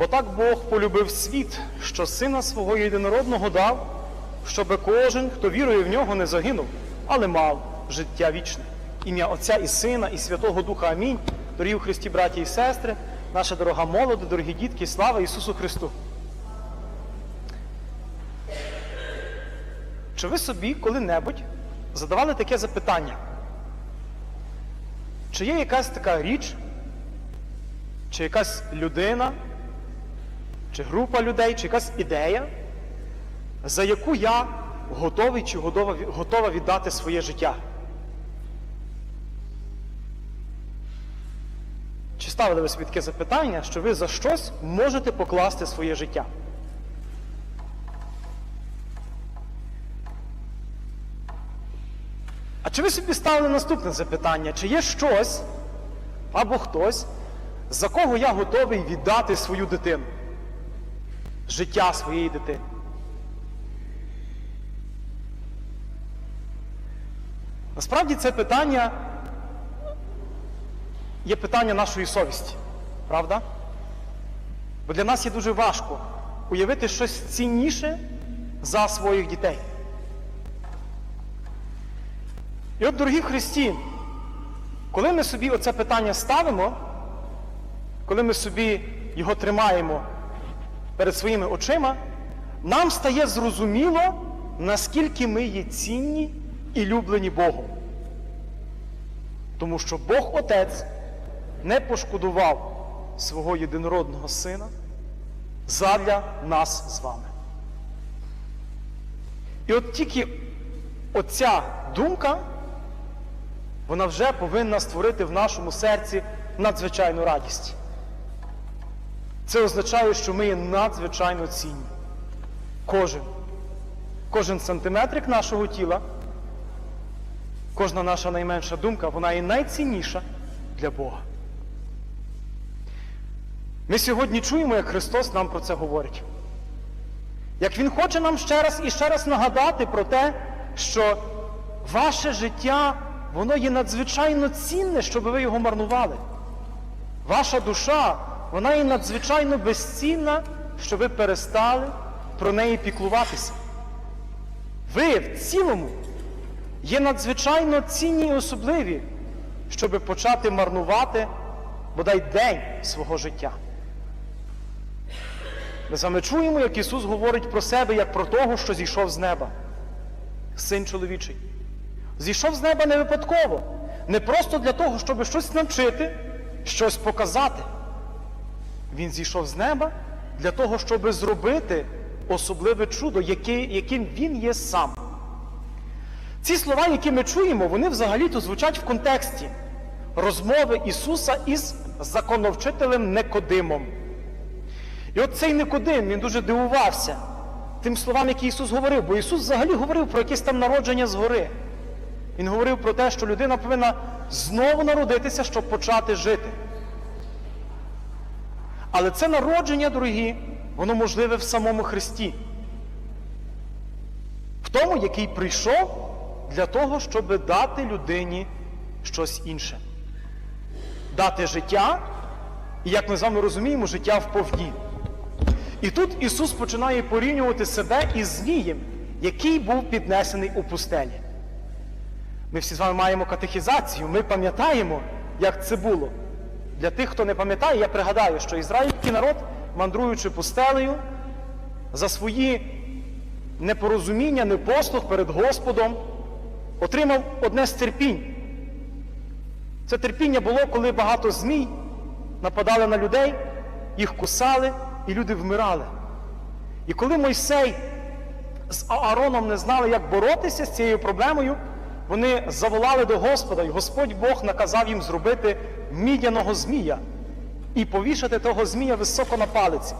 Бо так Бог полюбив світ, що сина свого єдинородного дав, щоби кожен, хто вірує в нього, не загинув, але мав життя вічне. Ім'я Отця і Сина, і Святого Духа Амінь. Дорогі у Христі, браті і сестри, наша дорога молода, дорогі дітки, слава Ісусу Христу! Чи ви собі коли-небудь задавали таке запитання? Чи є якась така річ, чи якась людина, чи група людей, чи якась ідея, за яку я готовий чи готова, готова віддати своє життя? Чи ставили ви собі таке запитання, що ви за щось можете покласти своє життя? А чи ви собі ставили наступне запитання? Чи є щось або хтось, за кого я готовий віддати свою дитину? Життя своєї дитини? Насправді це питання є питання нашої совісті, правда? Бо для нас є дуже важко уявити щось цінніше за своїх дітей. І от, дорогі Христі, коли ми собі оце питання ставимо, коли ми собі його тримаємо перед своїми очима, нам стає зрозуміло, наскільки ми є цінні і люблені Богом. Тому що Бог Отець не пошкодував свого єдинородного Сина задля нас з вами. І от тільки оця думка, вона вже повинна створити в нашому серці надзвичайну радість. Це означає, що ми є надзвичайно цінні. Кожен. Кожен сантиметрик нашого тіла, кожна наша найменша думка, вона є найцінніша для Бога. Ми сьогодні чуємо, як Христос нам про це говорить. Як Він хоче нам ще раз і ще раз нагадати про те, що ваше життя, воно є надзвичайно цінне, щоб ви його марнували. Ваша душа, вона є надзвичайно безцінна, щоб ви перестали про неї піклуватися. Ви в цілому є надзвичайно цінні і особливі, щоб почати марнувати бодай день свого життя. Ми з вами чуємо, як Ісус говорить про себе як про того, що зійшов з неба. Син чоловічий. Зійшов з неба не випадково, не просто для того, щоб щось навчити, щось показати. Він зійшов з неба для того, щоб зробити особливе чудо, яким Він є сам. Ці слова, які ми чуємо, вони взагалі-то звучать в контексті розмови Ісуса із законовчителем Некодимом. І от цей Никодим, він дуже дивувався тим словам, які Ісус говорив, бо Ісус взагалі говорив про якесь там народження згори. Він говорив про те, що людина повинна знову народитися, щоб почати жити. Але це народження, дорогі, воно можливе в самому Христі. В тому, який прийшов для того, щоб дати людині щось інше. Дати життя, і як ми з вами розуміємо, життя в повні. І тут Ісус починає порівнювати себе із Змієм, який був піднесений у пустелі. Ми всі з вами маємо катехізацію, ми пам'ятаємо, як це було. Для тих, хто не пам'ятає, я пригадаю, що ізраїльський народ, мандруючи пустелею, за свої непорозуміння, непослух перед Господом, отримав одне з терпінь. Це терпіння було, коли багато змій нападали на людей, їх кусали, і люди вмирали. І коли Мойсей з Аароном не знали, як боротися з цією проблемою, вони заволали до Господа, і Господь Бог наказав їм зробити мідяного змія і повішати того змія високо на палиці.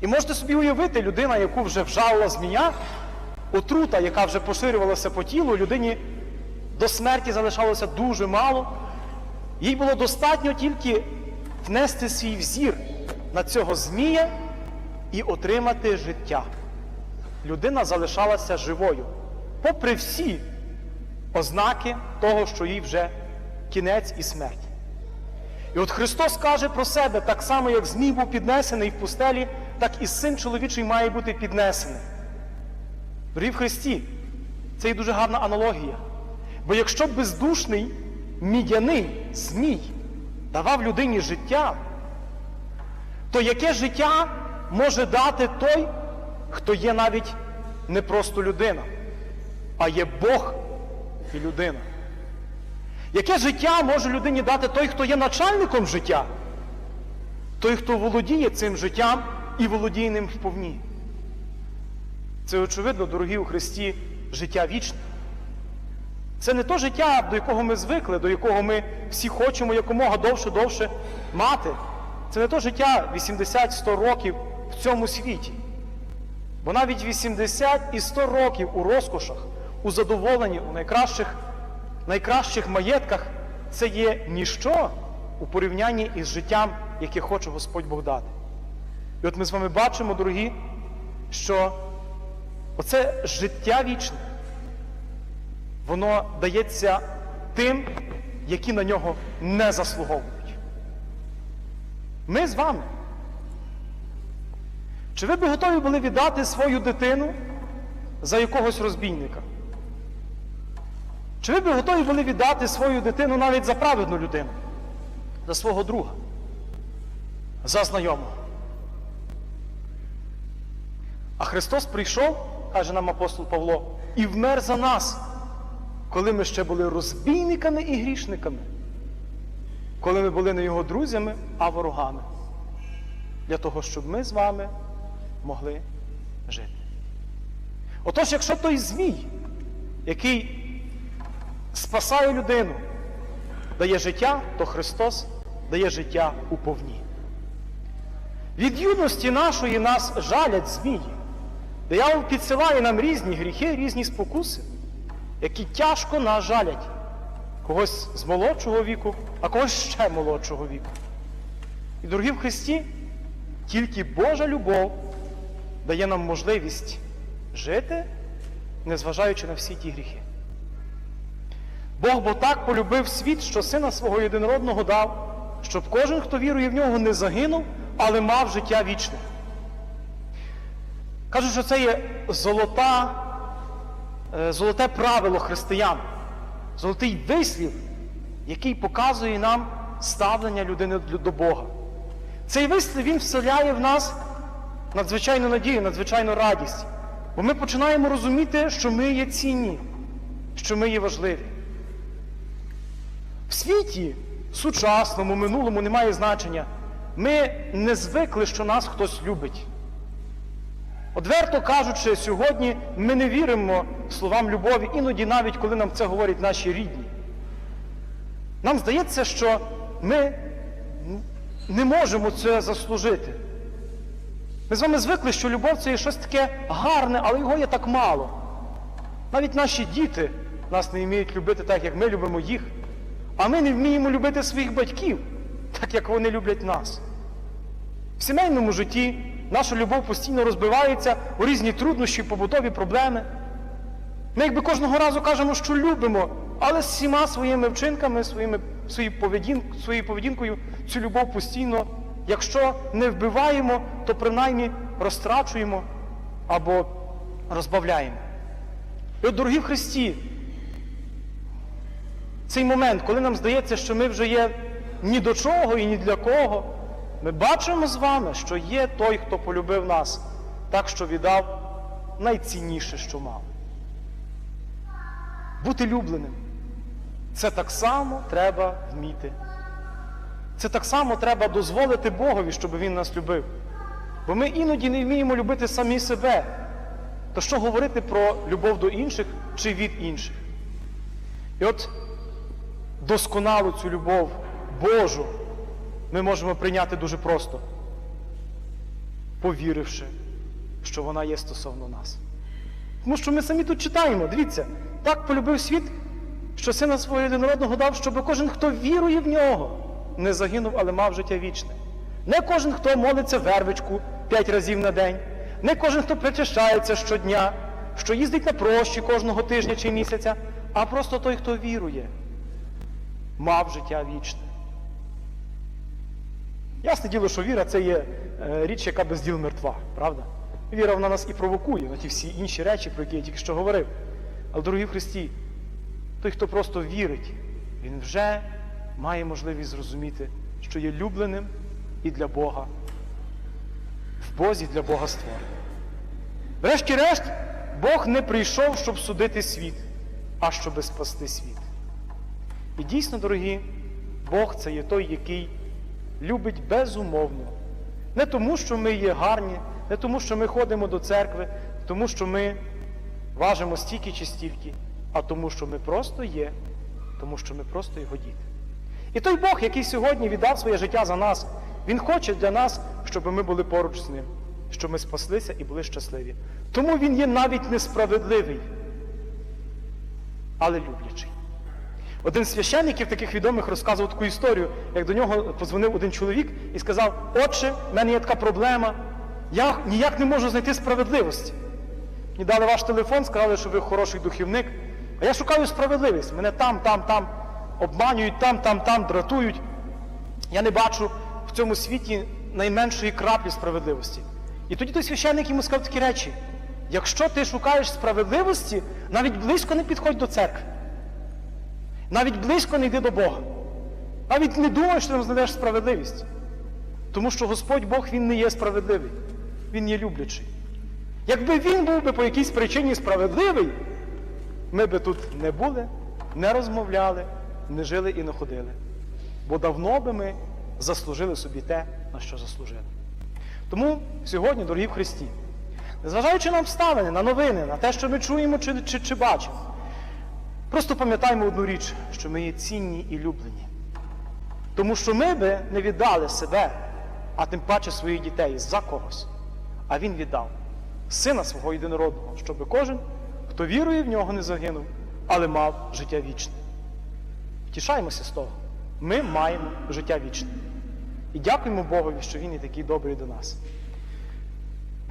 І можете собі уявити, людина, яку вже вжалила змія, отрута, яка вже поширювалася по тілу, людині до смерті залишалося дуже мало. Їй було достатньо тільки внести свій взір на цього змія і отримати життя. Людина залишалася живою, попри всі ознаки того, що їй вже кінець і смерть. І от Христос каже про себе, так само, як Змій був піднесений в пустелі, так і син чоловічий має бути піднесений. В Христі, це є дуже гарна аналогія. Бо якщо бездушний мідяний змій давав людині життя, то яке життя може дати той, хто є навіть не просто людина, а є Бог і людина? Яке життя може людині дати той, хто є начальником життя? Той, хто володіє цим життям і володіє ним вповні. Це, очевидно, дорогі у Христі, життя вічне. Це не то життя, до якого ми звикли, до якого ми всі хочемо якомога довше-довше мати. Це не то життя 80-100 років в цьому світі. Бо навіть 80 і 100 років у розкошах, у задоволенні, у найкращих, найкращих маєтках це є ніщо у порівнянні із життям, яке хоче Господь Бог дати. І от ми з вами бачимо, дорогі, що оце життя вічне, воно дається тим, які на нього не заслуговують. Ми з вами. Чи ви б готові були віддати свою дитину за якогось розбійника? Чи ви б готові були віддати свою дитину навіть за праведну людину, за свого друга, за знайомого? А Христос прийшов, каже нам апостол Павло, і вмер за нас, коли ми ще були розбійниками і грішниками, коли ми були не його друзями, а ворогами, для того, щоб ми з вами могли жити. Отож, якщо той змій, який спасає людину, дає життя, то Христос дає життя у повні. Від юності нашої нас жалять змії. Диявол підсилає нам різні гріхи, різні спокуси, які тяжко нас жалять. Когось з молодшого віку, а когось ще молодшого віку. І, дорогі в Христі, тільки Божа любов дає нам можливість жити, незважаючи на всі ті гріхи. Бог бо так полюбив світ, що сина свого єдинородного дав, щоб кожен, хто вірує в нього, не загинув, але мав життя вічне. Кажуть, що це є золота, е, золоте правило християн, золотий вислів, який показує нам ставлення людини до Бога. Цей вислів він вселяє в нас надзвичайну надію, надзвичайну радість. Бо ми починаємо розуміти, що ми є цінні, що ми є важливі. В світі, сучасному, минулому немає значення. Ми не звикли, що нас хтось любить. Одверто кажучи, сьогодні ми не віримо словам любові, іноді навіть коли нам це говорять наші рідні. Нам здається, що ми не можемо це заслужити. Ми з вами звикли, що любов це є щось таке гарне, але його є так мало. Навіть наші діти нас не вміють любити так, як ми любимо їх. А ми не вміємо любити своїх батьків, так як вони люблять нас. В сімейному житті наша любов постійно розбивається у різні труднощі, побутові проблеми. Ми якби кожного разу кажемо, що любимо, але з всіма своїми вчинками, своїми, своєю, поведін, своєю поведінкою цю любов постійно, якщо не вбиваємо, то принаймні розтрачуємо або розбавляємо. І от, дорогі в Христі, цей момент, коли нам здається, що ми вже є ні до чого і ні для кого, ми бачимо з вами, що є той, хто полюбив нас, так що віддав найцінніше, що мав. Бути любленим. Це так само треба вміти. Це так само треба дозволити Богові, щоб Він нас любив. Бо ми іноді не вміємо любити самі себе. То що говорити про любов до інших чи від інших? І от досконалу цю любов Божу ми можемо прийняти дуже просто, повіривши, що вона є стосовно нас. Тому що ми самі тут читаємо, дивіться, так полюбив світ, що сина свого єдинородного дав, щоб кожен, хто вірує в нього, не загинув, але мав життя вічне. Не кожен, хто молиться вервичку п'ять разів на день, не кожен, хто причащається щодня, що їздить на прощі кожного тижня чи місяця, а просто той, хто вірує, мав життя вічне. Ясне діло, що віра це є е, річ, яка без діл мертва, правда? Віра вона нас і провокує на ті всі інші речі, про які я тільки що говорив. Але, дорогі Христі, той, хто просто вірить, він вже має можливість зрозуміти, що є любленим і для Бога, в Бозі для Бога створений. Врешті-решт, Бог не прийшов, щоб судити світ, а щоб спасти світ. І дійсно, дорогі, Бог це є той, який любить безумовно. Не тому, що ми є гарні, не тому, що ми ходимо до церкви, тому що ми важимо стільки чи стільки, а тому, що ми просто є, тому що ми просто його діти. І той Бог, який сьогодні віддав своє життя за нас, Він хоче для нас, щоб ми були поруч з ним, щоб ми спаслися і були щасливі. Тому Він є навіть несправедливий, але люблячий. Один з священників таких відомих розказував таку історію, як до нього позвонив один чоловік і сказав: Отче, в мене є така проблема, я ніяк не можу знайти справедливості. Мені дали ваш телефон, сказали, що ви хороший духівник. А я шукаю справедливість. Мене там, там, там обманюють, там, там, там дратують. Я не бачу в цьому світі найменшої краплі справедливості. І тоді той священник йому сказав такі речі: якщо ти шукаєш справедливості, навіть близько не підходь до церкви. Навіть близько не йди до Бога. Навіть не думай, що ти знайдеш справедливість. Тому що Господь Бог Він не є справедливий, Він є люблячий. Якби він був би по якійсь причині справедливий, ми би тут не були, не розмовляли, не жили і не ходили. Бо давно би ми заслужили собі те, на що заслужили. Тому сьогодні, дорогі в Христі, незважаючи на обставини, на новини, на те, що ми чуємо чи, чи, чи бачимо, просто пам'ятаємо одну річ, що ми є цінні і люблені. Тому що ми би не віддали себе, а тим паче своїх дітей за когось. А Він віддав сина свого єдинородного, щоб кожен, хто вірує в нього, не загинув, але мав життя вічне. Втішаємося з того. Ми маємо життя вічне. І дякуємо Богові, що Він є такий добрий до нас.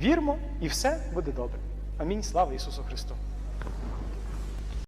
Вірмо, і все буде добре. Амінь. Слава Ісусу Христу!